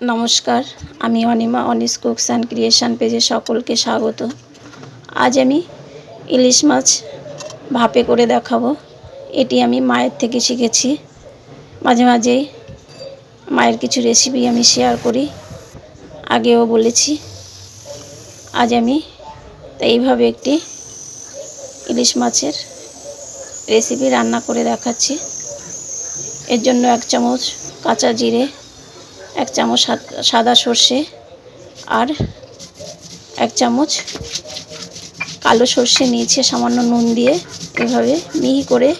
নমস্কার, আমি Anima Anis cooks and creation পেজে সকলকে স্বাগত। আজ আমি ইলিশ মাছ ভাপে করে দেখাবো। এটি আমি মায়ের থেকে শিখেছি। মাঝে মাঝেই মায়ের কিছু রেসিপি আমি শেয়ার করি। আগেও বলেছি, আজ আমি এইভাবে একটি ইলিশ মাছের রেসিপি রান্না করে দেখাচ্ছি। এর জন্য এক চামচ কাঁচা জিরে এক চামচ সাদা সর্ষে আর এক চামচ কালো সর্ষে নিয়েছে, সামান্য নুন দিয়ে এভাবে মিহি করে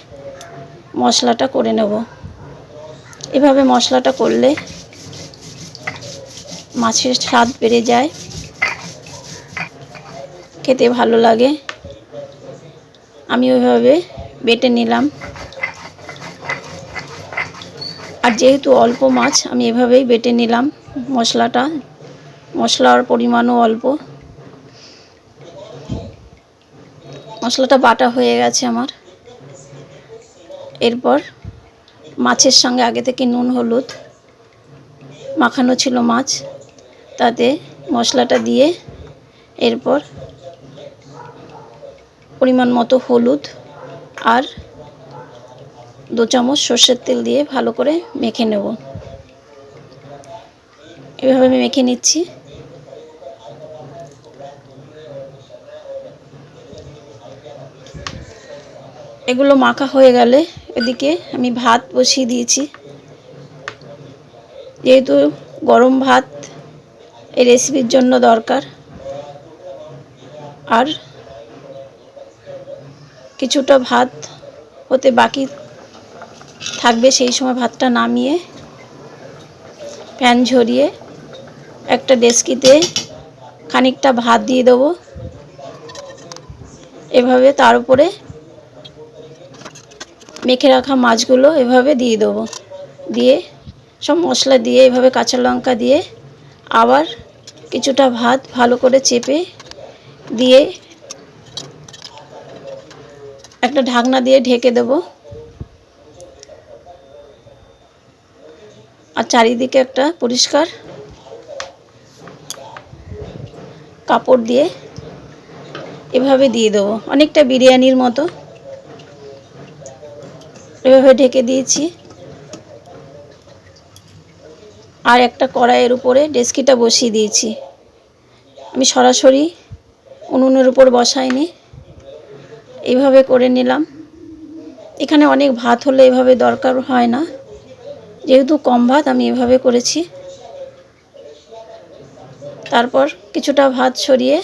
মশলাটা করে নেব। এভাবে মশলাটা করলে মাছের স্বাদ বেড়ে যায়, খেতে ভালো লাগে। আমি ওইভাবে বেটে নিলাম। আর যেহেতু অল্প মাছ, আমি এভাবেই বেটে নিলাম মশলাটা। মশলার পরিমাণও অল্প। মশলাটা বাটা হয়ে গেছে আমার। এরপর মাছের সঙ্গে আগে থেকে নুন, হলুদ মাখানো ছিল মাছ। তাতে মশলাটা দিয়ে এরপর পরিমাণ মতো হলুদ আর দু চামচ সর্ষের তেল দিয়ে ভালো করে মেখে নেব। এভাবে আমি মেখে নিচ্ছি। এগুলো মাখা হয়ে গেলে এদিকে আমি ভাত বসিয়ে দিয়েছি। যেহেতু গরম ভাত এই রেসিপির জন্য দরকার। আর কিছুটা ভাত হতে বাকি থাকবে সেই সময় ভাতটা নামিয়ে, প্যান ঝরিয়ে, একটা ডেস্কিতে খানিকটা ভাত দিয়ে দেবো। এভাবে তার উপরে মেখে রাখা মাছগুলো এভাবে দিয়ে দেবো। দিয়ে সব মশলা দিয়ে, এভাবে কাঁচা লঙ্কা দিয়ে আবার কিছুটা ভাত ভালো করে চেপে দিয়ে একটা ঢাকনা দিয়ে ঢেকে দেবো। আর চারিদিকে একটা পরিষ্কার কাপড় দিয়ে এভাবে দিয়ে দেবো। অনেকটা বিরিয়ানির মতো। এভাবে ঢেকে দিয়েছি। আর একটা কড়াইয়ের উপরে ডেস্কিটা বসিয়ে দিয়েছি। আমি সরাসরি উনুনের উপর বসাইনি। এইভাবে করে নিলাম। এখানে অনেক ভাত হলে এভাবে দরকার হয় না। যেহেতু কম ভাত, আমি এভাবে করেছি। তারপর কিছুটা ভাত সরিয়ে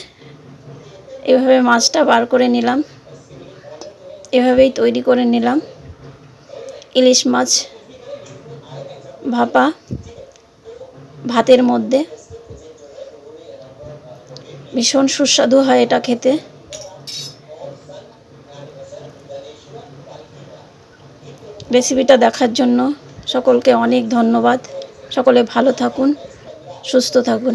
এভাবে মাছটা বার করে নিলাম। এভাবেই তৈরি করে নিলাম। ইলিশ মাছ ভাপা ভাতের মধ্যে। ভীষণ সুস্বাদু হয় এটা খেতে। রেসিপিটা দেখার জন্য সকলকে অনেক ধন্যবাদ। সকলে ভালো থাকুন সুস্থ থাকুন।